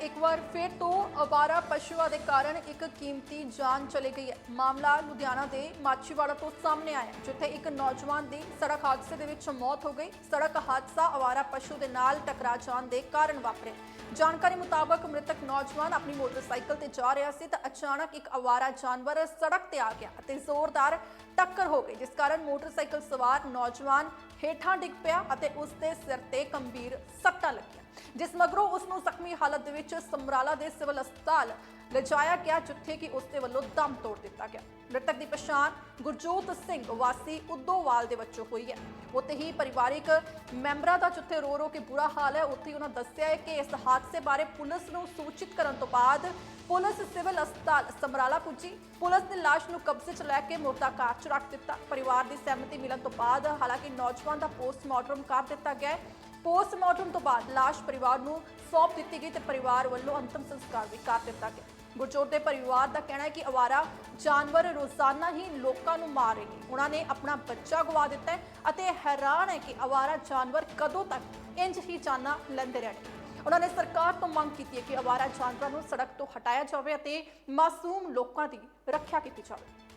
ਇੱਕ ਵਾਰ ਫਿਰ ਤੋਂ ਅਵਾਰਾ ਪਸ਼ੂਆਂ ਦੇ ਕਾਰਨ ਇੱਕ ਕੀਮਤੀ ਜਾਨ ਚਲੀ ਗਈ ਹੈ। ਮਾਮਲਾ ਲੁਧਿਆਣਾ ਦੇ ਮਾਛੀਵਾੜਾ ਤੋਂ ਸਾਹਮਣੇ ਆਇਆ ਜਿੱਥੇ ਇੱਕ ਨੌਜਵਾਨ ਦੀ ਸੜਕ ਹਾਦਸੇ ਦੇ ਵਿੱਚ ਮੌਤ ਹੋ ਗਈ। ਸੜਕ ਹਾਦਸਾ ਅਵਾਰਾ ਪਸ਼ੂ ਦੇ ਨਾਲ ਟਕਰਾ ਜਾਣ ਦੇ ਕਾਰਨ ਵਾਪਰਿਆ। ਜਾਣਕਾਰੀ ਮੁਤਾਬਕ ਮ੍ਰਿਤਕ ਨੌਜਵਾਨ ਆਪਣੀ ਮੋਟਰਸਾਈਕਲ ਤੇ ਜਾ ਰਿਹਾ ਸੀ ਤਾਂ ਅਚਾਨਕ ਇੱਕ ਅਵਾਰਾ ਜਾਨਵਰ ਸੜਕ ਤੇ ਆ ਗਿਆ ਅਤੇ ਜ਼ੋਰਦਾਰ ਟੱਕਰ ਹੋ ਗਈ, ਜਿਸ ਕਾਰਨ ਮੋਟਰਸਾਈਕਲ ਸਵਾਰ ਨੌਜਵਾਨ ਹੇਠਾਂ ਡਿੱਗ ਪਿਆ ਅਤੇ ਉਸ ਦੇ ਸਿਰ ਤੇ ਗੰਭੀਰ ਸੱਟਾਂ ਲੱਗੀਆਂ, ਜਿਸ ਮਗਰੋਂ ਉਸ ਨੂੰ ਜ਼ਖਮੀ ਹਾਲਤ ਦੇ ਵਿੱਚ ਸਮਰਾਲਾ ਦੇ ਸਿਵਲ ਹਸਪਤਾਲ ਲਿਜਾਇਆ ਗਿਆ, ਜਿੱਥੇ ਕਿ ਉਸ ਦੇ ਵੱਲੋਂ ਦਮ ਤੋੜ ਦਿੱਤਾ ਗਿਆ। ਮ੍ਰਿਤਕ ਦੀ ਪਛਾਣ ਗੁਰਜੋਤ ਸਿੰਘ ਵਾਸੀ ਉਦੋਵਾਲ ਦੇ ਵੱਜੋਂ ਹੋਈ ਹੈ। ਉੱਥੇ ਹੀ ਪਰਿਵਾਰਿਕ ਮੈਂਬਰਾਂ ਦਾ ਜਿੱਥੇ ਰੋ ਰੋ ਕੇ ਬੁਰਾ ਹਾਲ ਹੈ, ਉੱਥੇ ਉਹਨਾਂ ਦੱਸਿਆ ਹੈ ਕਿ ਇਸ ਹਾਦਸੇ ਬਾਰੇ ਪੁਲਿਸ ਨੂੰ ਸੂਚਿਤ ਕਰਨ ਤੋਂ ਬਾਅਦ ਪੁਲਿਸ ਸਿਵਲ ਹਸਪਤਾਲ ਸਮਰਾਲਾ ਪੁੱਜੀ। ਪੁਲਿਸ ਨੇ ਲਾਸ਼ ਨੂੰ ਕਬਜ਼ੇ 'ਚ ਲੈ ਕੇ ਮੁਰਦਾ ਕਾਰ 'ਚ ਰੱਖ ਦਿੱਤਾ। ਪਰਿਵਾਰ ਦੀ ਸਹਿਮਤੀ ਮਿਲਣ ਤੋਂ ਬਾਅਦ ਹਾਲਾਂਕਿ ਨੌਜਵਾਨ ਦਾ ਪੋਸਟਮਾਰਟਮ ਕਰ ਦਿੱਤਾ ਗਿਆ ਹੈ। ਪੋਸਟਮਾਰਟਮ ਤੋਂ ਬਾਅਦ ਲਾਸ਼ ਪਰਿਵਾਰ ਨੂੰ ਸੌਂਪ ਦਿੱਤੀ ਗਈ ਤੇ ਪਰਿਵਾਰ ਵੱਲੋਂ ਅੰਤਮ ਸੰਸਕਾਰ ਵੀ ਕਰ ਦਿੱਤਾ ਗਿਆ। ਗੁਰਜੋਤ ਦੇ ਪਰਿਵਾਰ ਦਾ ਕਹਿਣਾ ਹੈ ਕਿ ਅਵਾਰਾ ਜਾਨਵਰ ਰੋਜ਼ਾਨਾ ਹੀ ਲੋਕਾਂ ਨੂੰ ਮਾਰ ਰਹੇ ਨੇ। ਉਹਨਾਂ ਨੇ ਆਪਣਾ ਬੱਚਾ ਗਵਾ ਦਿੱਤਾ ਹੈ ਅਤੇ ਹੈਰਾਨ ਹੈ ਕਿ ਅਵਾਰਾ ਜਾਨਵਰ ਕਦੋਂ ਤੱਕ ਇੰਜ ਹੀ ਜਾਨਾਂ ਲੈਂਦੇ ਰਹਿਣਗੇ। ਉਹਨਾਂ ਨੇ ਸਰਕਾਰ ਤੋਂ ਮੰਗ ਕੀਤੀ ਹੈ ਕਿ ਅਵਾਰਾ ਜਾਨਵਰਾਂ ਨੂੰ ਸੜਕ ਤੋਂ ਹਟਾਇਆ ਜਾਵੇ ਅਤੇ ਮਾਸੂਮ ਲੋਕਾਂ ਦੀ ਰੱਖਿਆ ਕੀਤੀ ਜਾਵੇ।